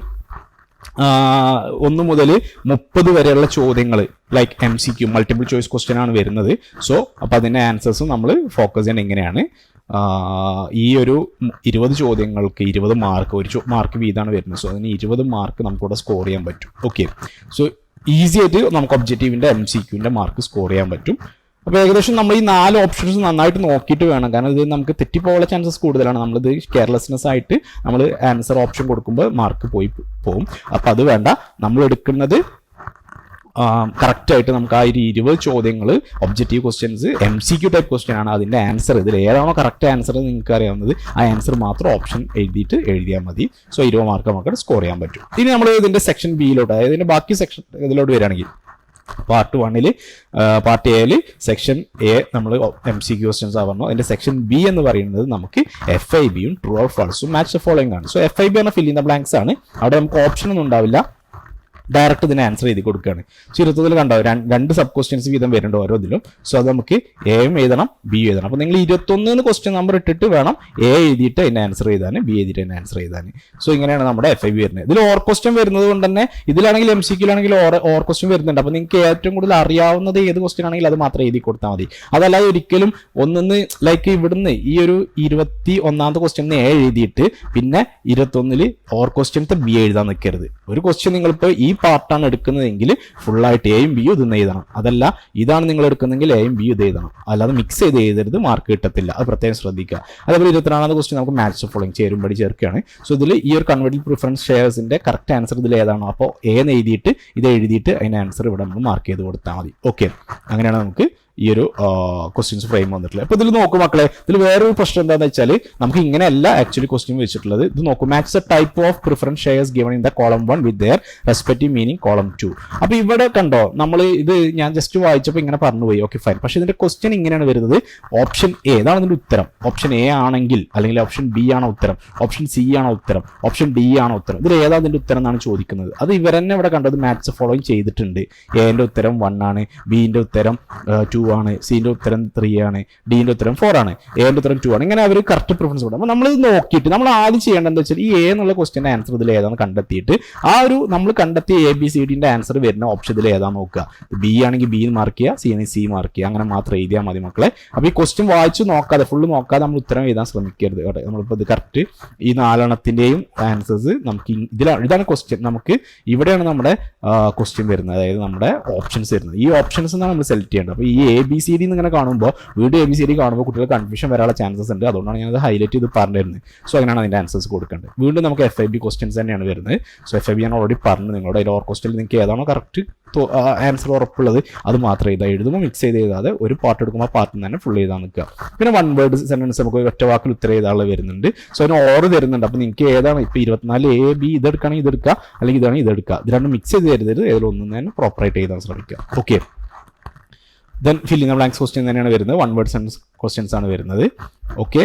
ഒന്ന് മുതൽ മുപ്പത് വരെയുള്ള ചോദ്യങ്ങൾ like M C Q multiple choice question ആണ് വരുന്നത്. സോ അപ്പോൾ അതിന്റെ ആൻസേഴ്സും നമ്മൾ ഫോക്കസ് ചെയ്യണം എങ്ങനെയാണ് ഈ ഒരു ഇരുപത് ചോദ്യങ്ങൾക്ക് ഇരുപത് മാർക്ക് ഒരു മാർക്ക് വീതമാണ് വരുന്നത്. സോ അതിന് ഇരുപത് മാർക്ക് നമുക്കിവിടെ സ്കോർ ചെയ്യാൻ പറ്റും. ഓക്കെ സോ ഈസി ആയിട്ട് നമുക്ക് ഒബ്ജക്റ്റീവിന്റെ എം സി ക്യൂവിന്റെ മാർക്ക് സ്കോർ ചെയ്യാൻ പറ്റും. അപ്പോൾ ഏകദേശം നമ്മൾ ഈ നാല് ഓപ്ഷൻസ് നന്നായിട്ട് നോക്കിയിട്ട് വേണം. കാരണം ഇത് നമുക്ക് തെറ്റിപ്പോകാനുള്ള ചാൻസസ് കൂടുതലാണ്. നമ്മളിത് കെയർലെസ്നെസ് ആയിട്ട് നമ്മൾ ആൻസർ ഓപ്ഷൻ കൊടുക്കുമ്പോൾ മാർക്ക് പോയി പോകും അപ്പോൾ അത് വേണ്ട. നമ്മൾ എടുക്കുന്നത് കറക്റ്റായിട്ട് നമുക്ക് ആ ഒരു ഇരുപത് ചോദ്യങ്ങൾ objective questions M C Q type question ആണ് അതിന്റെ ആൻസർ ഇതിൽ ഏതാണോ കറക്റ്റ് ആൻസർ നിങ്ങൾക്ക് അറിയാവുന്നത് ആ ആൻസർ മാത്രം ഓപ്ഷൻ എഴുതിയിട്ട് എഴുതിയാൽ മതി. സോ ഇരുപത് മാർക്ക് നമുക്ക് സ്കോർ ചെയ്യാൻ പറ്റും. ഇനി നമ്മൾ ഇതിന്റെ സെക്ഷൻ ബിയിലോട്ട് അതായത് ഇതിന്റെ ബാക്കി സെക്ഷൻ ഇതിലോട്ട് വരികയാണെങ്കിൽ പാർട്ട് വണ്ണിൽ പാർട്ട് എയിൽ സെക്ഷൻ എ നമ്മൾ എം സി ക്വസ്റ്റ്യൻസ് ആവുന്നു അതിന്റെ സെക്ഷൻ ബി എന്ന് പറയുന്നത് നമുക്ക് എഫ് ഐ ബിയും ട്രൂ ഓർ ഫാൾസും മാച്ച് ഫോളോയിങ് ആണ്. സോ എഫ് ഐ ബി എന്ന ഫില്ലിംഗ് ദ ബ്ലാങ്ക്സ് ആണ്. അവിടെ നമുക്ക് ഓപ്ഷൻ ഒന്നും ഉണ്ടാവില്ല. ഡയറക്റ്റ് ഇതിന് ആൻസർ ചെയ്ത് കൊടുക്കുകയാണ്. ചുരുത്തത്തിൽ കണ്ടോ? രണ്ട് സബ് ക്വസ്റ്റ്യൻസ് വീതം വരുന്നുണ്ട് ഓരോ ഇതിലും. സോ അത് നമുക്ക് എയും എഴുതണം ബി എഴുതണം. അപ്പോൾ നിങ്ങൾ ഇരുപത്തൊന്നിന് ക്വസ്റ്റ്യൻ നമ്പർ ഇട്ടിട്ട് വേണം എ എഴുതിയിട്ട് അതിന് ആൻസർ ചെയ്താൽ ബി എഴുതിയിട്ട് അതിന് ആൻസർ ചെയ്താൽ സോ ഇങ്ങനെയാണ് നമ്മുടെ എഫ് ഐ ബി വരുന്നത്. ഇതിൽ ഓർ ക്വസ്റ്റ്യൻ വരുന്നത് കൊണ്ട് തന്നെ ഇതിലാണെങ്കിൽ എം സി ആണെങ്കിൽ ഓർ ഓർ ക്വസ്റ്റ്യൻ വരുന്നുണ്ട്. അപ്പോൾ നിങ്ങൾക്ക് ഏറ്റവും കൂടുതൽ അറിയാവുന്നത് ഏത് ക്വസ്റ്റ്യൻ ആണെങ്കിൽ അത് മാത്രം എഴുതി കൊടുത്താൽ മതി. അതല്ലാതെ ഒരിക്കലും ഒന്നിന്ന് ലൈക്ക് ഇവിടുന്ന് ഈ ഒരു ഇരുപത്തി ഒന്നാമത്തെ ക്വസ്റ്റ്യൻ എ എഴുതിയിട്ട് പിന്നെ ഇരുപത്തൊന്നിൽ ഓർ ക്വസ്റ്റ്യൻ ബി എഴുതാൻ നിൽക്കരുത്. ഒരു ക്വസ്റ്റ്യൻ നിങ്ങളിപ്പോൾ ഈ പാർട്ടാണ് എടുക്കുന്നതെങ്കിൽ ഫുള്ളായിട്ട് എയും ബിയും ഇതെന്ന് എഴുതണം. അതല്ല ഇതാണ് നിങ്ങൾ എടുക്കുന്നതെങ്കിൽ എയും ബിയും ഇത് എഴുതണം. അല്ലാതെ മിക്സ് ചെയ്ത് എഴുതരുത് മാർക്ക് കിട്ടത്തില്ല. അത് പ്രത്യേകം ശ്രദ്ധിക്കുക. അതേപോലെ ഇരുപത്തിനാലാമത്തെ ക്വസ്റ്റ്യൻ നമുക്ക് മാച്ച് ഫോളോയിങ് ചേരുമ്പടി ചേർക്കുകയാണ്. സോ ഇതിൽ ഈ ഒരു കൺവേർട്ടിൽ പ്രിഫറൻസ് ഷെയർസിന്റെ കറക്റ്റ് ആൻസർ ഇതിൽ ഏതാണോ? അപ്പോൾ എന്ന് എഴുതിയിട്ട് ഇത് എഴുതിയിട്ട് അതിന് ആൻസർ ഇവിടെ നമ്മൾ മാർക്ക് ചെയ്ത് കൊടുത്താൽ മതി. ഓക്കെ അങ്ങനെയാണ് നമുക്ക് ഈ ഒരു ക്വസ്റ്റ്യൻസ് ഫ്രെയിം വന്നിട്ടുള്ളത് അപ്പോൾ ഇതിൽ നോക്കും മക്കളെ ഇതിൽ വേറൊരു പ്രശ്നം എന്താണെന്ന് വെച്ചാൽ നമുക്ക് ഇങ്ങനെയല്ല ആക്ച്വലി ക്വസ്റ്റ്യൻ വെച്ചിട്ടുള്ളത്. ഇത് നോക്കും match the type of preference shares given in the column one with their respective meaning column two അപ്പോൾ ഇവിടെ കണ്ടോ നമ്മൾ ഇത് ഞാൻ ജസ്റ്റ് വായിച്ചപ്പോൾ ഇങ്ങനെ പറഞ്ഞുപോയി. ഓക്കെ ഫൈൻ പക്ഷേ ഇതിന്റെ ക്വസ്റ്റ്യൻ ഇങ്ങനെയാണ് വരുന്നത്. ഓപ്ഷൻ എ ഇതാണ് ഇതിന്റെ ഉത്തരം. ഓപ്ഷൻ എ ആണെങ്കിൽ അല്ലെങ്കിൽ ഓപ്ഷൻ ബി ആണോ ഉത്തരം. ഓപ്ഷൻ സി ആണോ ഉത്തരം. ഓപ്ഷൻ ഡി ആണോ ഉത്തരം. ഇതിൽ ഏതാ ഇതിന്റെ ഉത്തരം എന്നാണ് ചോദിക്കുന്നത്. അത് ഇവരെന്നെ ഇവിടെ കണ്ടത് മാത്സ് ഫോളോയിങ് ചെയ്തിട്ടുണ്ട്. എന്റെ ഉത്തരം വൺ ആണ്. ബിന്റെ ഉത്തരം ടു ആണ് സീന്റെ ഉത്തരം ത്രീ ആണ് ഡീന്റെ ഉത്തരം ഫോർ ആണ് എന്റെ ഉത്തരം ടു ആണ്. ഇങ്ങനെ അവർ കറക്റ്റ് പ്രിഫറൻസ് കൊടുക്കും. അപ്പോൾ നമ്മൾ ഇത് നോക്കിയിട്ട് നമ്മൾ ആദ്യം ചെയ്യേണ്ടത് എന്താ വെച്ചാൽ ഈ എ എന്നുള്ള ക്വസ്റ്റിന്റെ ആൻസർ ഇതിൽ ഏതാണ് കണ്ടെത്തിയിട്ട് ആ ഒരു നമ്മൾ കണ്ടെത്തിയ എ ബി സി ഡിന്റെ ആൻസർ വരുന്ന ഓപ്ഷൻ ഇതിൽ ഏതാ നോക്കുക. ബി ആണെങ്കിൽ ബി മാർക്ക് ചെയ്യുക സി ആണെങ്കിൽ സി മാർക്ക് ചെയ്യുക. അങ്ങനെ മാത്രം എഴുതിയാൽ മതി മക്കളെ. അപ്പോൾ ഈ ക്വസ്റ്റ്യൻ വായിച്ച് നോക്കാതെ ഫുള്ള് നോക്കാതെ നമ്മൾ ഉത്തരം എഴുതാൻ ശ്രമിക്കരുത് കേട്ടോ. നമ്മളിപ്പോൾ ഇത് കറക്റ്റ് ഈ നാലെണ്ണത്തിന്റെയും ആൻസേഴ്സ് നമുക്ക് ഇതിലാണ് ഇതാണ് ക്വസ്റ്റ്യൻ നമുക്ക് ഇവിടെയാണ് നമ്മുടെ ക്വസ്റ്റ്യൻ വരുന്നത്. അതായത് നമ്മുടെ ഓപ്ഷൻസ് വരുന്നത്. ഈ ഓപ്ഷൻസ് എന്നാണ് നമ്മൾ സെലക്ട് ചെയ്യേണ്ടത്. അപ്പോൾ ഈ എ ബി സി ഡി ഇങ്ങനെ കാണുമ്പോൾ വീണ്ടും എ ബി സി ഡി കാണുമ്പോൾ കുട്ടികൾ കൺഫ്യൂഷൻ വരാനുള്ള ചാൻസസ് ഉണ്ട്. അതുകൊണ്ടാണ് ഞാനത് ഹൈലൈറ്റ് ചെയ്ത് പറഞ്ഞിരുന്നത്. സോ അങ്ങനെയാണ് അതിന്റെ ആൻസേഴ്സ് കൊടുക്കേണ്ടത്. വീണ്ടും നമുക്ക് എഫ് ഐ ബി ക്വസ്റ്റ്യൻസ് തന്നെയാണ് വരുന്നത്. സോ എഫ് ഐ ബി ഞാൻ ഓൾറെഡി പറഞ്ഞു. നിങ്ങളുടെ ലോർ ക്വസ്റ്റ്യൻ നിങ്ങൾക്ക് ഏതാണോ കറക്റ്റ് ആൻസർ ഉറപ്പുള്ളത് അത് മാത്രം എഴുതാം. എഴുതുമ്പോൾ മിക്സ് ചെയ്ത് എഴുതാതെ ഒരു പാർട്ട് എടുക്കുമ്പോൾ പാർട്ടിൽ തന്നെ ഫുൾ എഴുതാൻ നിൽക്കുക. പിന്നെ വൺ വേർഡ് സെന്റൻസ് നമുക്ക് ഒറ്റ വാക്കിൽ ഉത്തരം എഴുതാനുള്ള വരുന്നുണ്ട്. സോ അതിന് ഓർ തരുന്നുണ്ട്. അപ്പോൾ നിങ്ങൾക്ക് ഏതാണ് ഇപ്പോൾ ഇരുപത്തിനാല് എ ബി ഇതെടുക്കുകയാണെങ്കിൽ ഇതെടുക്കുക അല്ലെങ്കിൽ ഇതാണ് ഇതെടുക്കുക ഇത് രണ്ടും മിക്സ് ചെയ്ത് തരുന്നത് ഏതൊന്നും തന്നെ പ്രോപ്പറായിട്ട് എഴുതാൻ ശ്രമിക്കുക. Okay then filling blanks question തന്നെയാണ് വരുന്നത്. വൺ വേർഡ് സെൻസ് ക്വസ്റ്റ്യൻസ് ആണ് വരുന്നത്. ഓക്കെ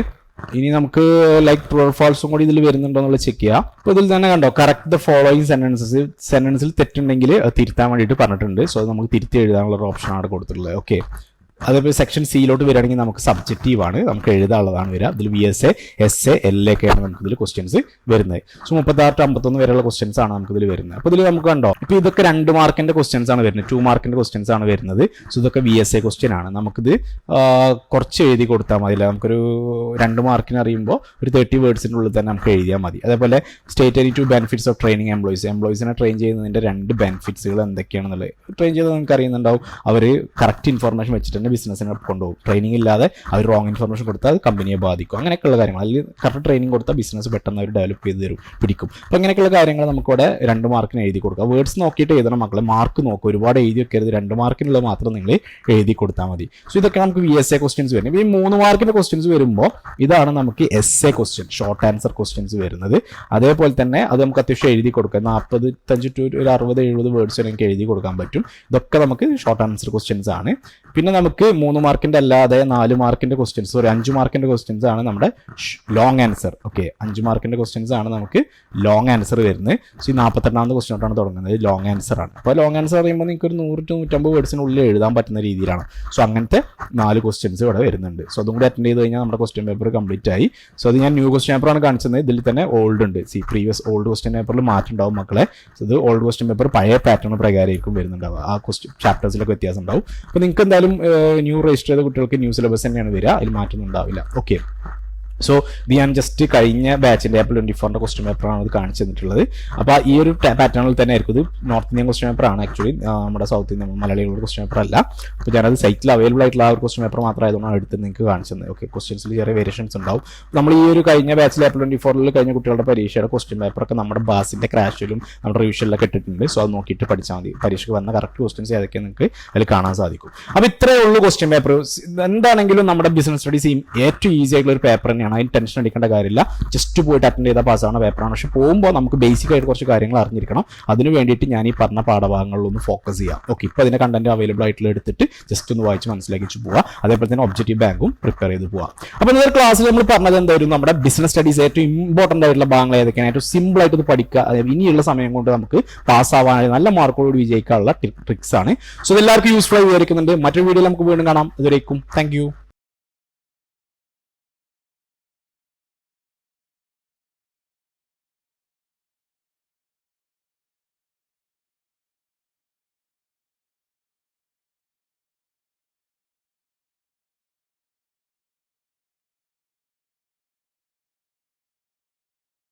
ഇനി നമുക്ക് ലൈക്ക് ട്രൂ ഫോൾസും കൂടി ഇതിൽ വരുന്നുണ്ടോ എന്നുള്ളത് ചെക്ക് ചെയ്യാം. അപ്പോൾ ഇതിൽ തന്നെ കണ്ടോ കറക്റ്റ് ദ ഫോളോയിങ് സെന്റൻസസ് സെന്റൻസിൽ തെറ്റുണ്ടെങ്കിൽ തിരുത്താൻ വേണ്ടിയിട്ട് പറഞ്ഞിട്ടുണ്ട്. സോ അത് നമുക്ക് തിരുത്തി എഴുതാനുള്ള ഒരു ഓപ്ഷനാണ് കൊടുത്തിട്ടുള്ളത്. ഓക്കെ അതേപോലെ സെക്ഷൻ സിയിലോട്ട് വരികയാണെങ്കിൽ നമുക്ക് സബ്ജക്റ്റീവ് ആണ്. നമുക്ക് എഴുതാനുള്ളതാണ് വരിക. അതിൽ V S A S A L ഒക്കെയാണ് നമുക്ക് ഇതിൽ ക്വസ്റ്റ്യൻസ് വരുന്നത്. സോ മുപ്പത്താറ് ടു അമ്പത്തൊന്ന് വരെയുള്ള ക്വസ്റ്റ്യൻസ് ആണ് നമുക്ക് ഇതിൽ വരുന്നത്. അപ്പോൾ ഇതിൽ നമുക്ക് കണ്ടോ? ഇപ്പോൾ ഇതൊക്കെ രണ്ട് മാർക്കിന്റെ ക്വസ്റ്റ്യൻസ് ആണ് വരുന്നത്. ടു മാർക്കിന്റെ ക്വസ്റ്റ്യൻസ് ആണ് വരുന്നത്. സോ ഇതൊക്കെ വി എസ് എ ക്വസ്റ്റ്യൻ ആണ്. നമുക്കിത് കുറച്ച് എഴുതി കൊടുത്താൽ മതി. നമുക്കൊരു രണ്ട് മാർക്കിന് അറിയുമ്പോൾ ഒരു തേർട്ടി വേർഡ്സിന്റെ ഉള്ളിൽ തന്നെ നമുക്ക് എഴുതിയാൽ മതി. അതേപോലെ state two benefits of training employees എംപ്ലോയീസിനെ train ചെയ്യുന്നതിന്റെ രണ്ട് ബെനിഫിറ്റ്സുകൾ എന്തൊക്കെയാണെന്നുള്ളത്. ട്രെയിൻ ചെയ്ത് നമുക്ക് അറിയുന്നുണ്ടാവും അവർ കറക്റ്റ് ഇൻഫർമേഷൻ വെച്ചിട്ട് തന്നെ ബിസിനസ്സിനെ കൊണ്ടുപോകും. ട്രെയിനിങ് ഇല്ലാതെ അവർ റോങ് ഇൻഫർമേഷൻ കൊടുത്താൽ അത് കമ്പനിയെ ബാധിക്കും. അങ്ങനെയൊക്കെയുള്ള കാര്യങ്ങൾ. അതിൽ കറക്റ്റ് ട്രെയിനിങ് കൊടുത്താൽ ബിസിനസ് പെട്ടെന്ന് അവർ ഡെവലപ്പ് ചെയ്ത് തരും പിടിക്കും. അപ്പോൾ അങ്ങനെയൊക്കെയുള്ള കാര്യങ്ങൾ നമുക്കിവിടെ രണ്ട് മാർക്കിന് എഴുതി കൊടുക്കുക വേർഡ്സ് നോക്കിയിട്ട് എഴുതണം മക്കളെ. മാർക്ക് നോക്കുക ഒരുപാട് എഴുതി വെക്കരുത്. രണ്ട് മാർക്കിനുള്ള മാത്രം നിങ്ങൾ എഴുതി കൊടുത്താൽ മതി. സോ ഇതൊക്കെ നമുക്ക് വി എസ് എ ക്വസ്റ്റ്യൻസ് വരും. ഈ മൂന്ന് മാർക്കിന്റെ ക്വസ്റ്റ്യൻസ് വരുമ്പോൾ ഇതാണ് നമുക്ക് S A question short answer questions വരുന്നത്. അതേപോലെ തന്നെ അത് നമുക്ക് അത്യാവശ്യം എഴുതി കൊടുക്കാം. നാൽപ്പത്തഞ്ച് ടു ഒരു അറുപത് എഴുപത് വേർഡ്സ് എനിക്ക് എഴുതി കൊടുക്കാൻ പറ്റും. ഇതൊക്കെ നമുക്ക് ഷോർട്ട് ആൻസർ ക്വസ്റ്റ്യൻസ് ആണ്. പിന്നെ നമുക്ക് മൂന്ന് മാർക്കിന്റെ അല്ലാതെ നാല് മാർക്കിന്റെ ക്വസ്റ്റ്യൻസ് സോറി അഞ്ച് മാർക്കിന്റെ ക്വസ്റ്റ്യൻസ് ആണ് നമ്മുടെ ലോങ് ആൻസർ ഓക്കെ അഞ്ച് മാർക്കിന്റെ ക്വസ്റ്റ്യൻസ് ആണ് നമുക്ക് ലോങ് ആൻസർ വരുന്നത്. സോ ഈ നാൽപ്പത്തെട്ടാമത്തെ ക്വസ്റ്റ്യൻ ആയിട്ടാണ് തുടങ്ങുന്നത്. ലോങ് ആൻസർ ആണ്. അപ്പോൾ ലോങ് ആൻസർ പറയുമ്പോൾ നിങ്ങൾക്ക് ഒരു നൂറ് ടു നൂറ്റമ്പത് വേർഡ്സിനുള്ളിൽ എഴുതാൻ പറ്റുന്ന രീതിയിലാണ്. സോ അങ്ങനത്തെ നാല് ക്വസ്റ്റ്യൻസ് ഇവിടെ വരുന്നുണ്ട്. സോ അതും കൂടി അറ്റൻഡ് ചെയ്ത് കഴിഞ്ഞാൽ നമ്മുടെ ക്വസ്റ്റ്യൻ പേപ്പർ കംപ്ലീറ്റ് ആയി. സോ അത് ഞാൻ ന്യൂ ക്വസ്റ്റ്യൻ പേപ്പറാണ് കാണിച്ചത്. ഇതിൽ തന്നെ ഓൾഡ് ഉണ്ട്. സി പ്രീവിയസ് ഓൾഡ് ക്വസ്റ്റ്യൻ പേപ്പറിൽ മാറ്റം ഉണ്ടാവും മക്കളെ. സോ ഇത് ഓൾഡ് ക്വസ്റ്റ്യൻ പേപ്പർ പഴയ പാറ്റേൺ പ്രകാരമായിരിക്കും വരുന്നുണ്ടാവുക. ആ ക്വസ്റ്റ്യൻ ചാപ്റ്റേഴ്സിലൊക്കെ വ്യത്യാസം ഉണ്ടാവും. അപ്പോൾ നിങ്ങൾക്ക് എന്തായാലും ന്യൂ രജിസ്റ്റർ ചെയ്ത കുട്ടികൾക്ക് ന്യൂ സിലബസ് തന്നെയാണ് വരിക. അതിൽ മാറ്റമൊന്നും ഉണ്ടാവില്ല. ഓക്കെ സോ ബി ഞാൻ ജസ്റ്റ് കഴിഞ്ഞ ബാച്ചിന്റെ ഏപ്രിൽ ട്വന്റി ഫോറിന്റെ ക്വസ്റ്റ്യൻ പേപ്പറാണ് ഇത് കാണിച്ചു തന്നിട്ടുള്ളത്. അപ്പോൾ ഈ ഒരു പാറ്റേണിൽ തന്നെ ആയിരിക്കും നോർത്ത് ഇന്ത്യൻ ക്വസ്റ്റ്യൻ പേപ്പർ ആണ് ആക്ച്വലി നമ്മുടെ സൗത്ത് ഇന്ത്യൻ മലയാളികളുടെ ക്വസ്റ്റ്യൻ പേപ്പർ അല്ല. അപ്പോൾ ഞാനത് സൈറ്റിൽ അവൈലബിൾ ആയിട്ടുള്ള ആ ഒരു ക്വസ്റ്റ്യൻ പേപ്പർ മാത്രമായതുകൊണ്ടാണ് എടുത്ത് നിങ്ങൾക്ക് കാണിച്ചു തന്നെ ഓക്കെ ക്വസ്റ്റ്യൻസിൽ ചെറിയ വേരിയേഷൻസ് ഉണ്ടാവും. നമ്മൾ ഈ ഒരു കഴിഞ്ഞ ബാച്ചിൽ ഏപ്രിൽ ട്വന്റി ഫോറിൽ കഴിഞ്ഞ കുട്ടികളുടെ പരീക്ഷയുടെ ക്വസ്റ്റ്യൻ പേപ്പറൊക്കെ നമ്മുടെ ബാസിന്റെ ക്രാഷിലും നമ്മുടെ റിവിഷനിലൊക്കെ ഇട്ടിട്ടുണ്ട്. സോ അത് നോക്കിയിട്ട് പഠിച്ചാൽ മതി. പരീക്ഷയ്ക്ക് വന്ന കറക്റ്റ് ക്വസ്റ്റ്യൻസ് ഏതൊക്കെ നിങ്ങൾക്ക് അതിൽ കാണാൻ സാധിക്കും. അപ്പോൾ ഇത്രയേ ഉള്ളൂ ക്വസ്റ്റ്യൻ പേപ്പർ എന്താണെങ്കിലും നമ്മുടെ ബിസിനസ് സ്റ്റഡീസ് ഏറ്റവും ഈസി ആയിട്ടുള്ള ഒരു പേപ്പർ തന്നെയാണ്. അതിന് ടെൻഷൻ അടിക്കേണ്ട കാര്യമില്ല. ജസ്റ്റ് പോയിട്ട് അറ്റൻഡ് ചെയ്താൽ പാസ്സാവുന്ന പേപ്പറാണ് പക്ഷെ പോകുമ്പോൾ നമുക്ക് ബേസിക് ആയിട്ട് കുറച്ച് കാര്യങ്ങൾ അറിഞ്ഞിരിക്കണം. അതിന് വേണ്ടിയിട്ട് ഞാൻ ഈ പറഞ്ഞ പാഠഭാഗങ്ങളിലൊന്ന് ഫോക്കസ് ചെയ്യാം. ഓക്കെ ഇപ്പോൾ അതിന്റെ കണ്ടന്റ് അവൈലബിൾ ആയിട്ടുള്ള എടുത്തിട്ട് ജസ്റ്റ് ഒന്ന് വായിച്ച് മനസ്സിലാക്കിച്ച് പോവുക അതേപോലെ തന്നെ ഒബ്ജക്റ്റീവ് ബാങ്കും പ്രിപ്പയർ ചെയ്ത് പോവാം. അപ്പോൾ ഇന്നത്തെ ക്ലാസ്സിൽ നമ്മൾ പറഞ്ഞത് എന്തായിരുന്നു നമ്മുടെ ബിസിനസ് സ്റ്റഡീസ് ഏറ്റവും ഇമ്പോർട്ടന്റ് ആയിട്ടുള്ള ഭാഗങ്ങൾ ഏതൊക്കെയാണ്? ഏറ്റവും സിമ്പിൾ ആയിട്ട് പഠിക്കുക. ഇനിയുള്ള സമയം കൊണ്ട് നമുക്ക് പാസ്സാവാനായി നല്ല മാർക്കോട് വിജയിക്കാനുള്ള ട്രിക്സ് ആണ്. സോ ഇതെല്ലാവർക്കും യൂസ്ഫുൾ ആയി വിവരിക്കുന്നുണ്ട്. മറ്റൊരു വീഡിയോ നമുക്ക് വീണ്ടും കാണാം. ഇതുവരേക്കും താങ്ക്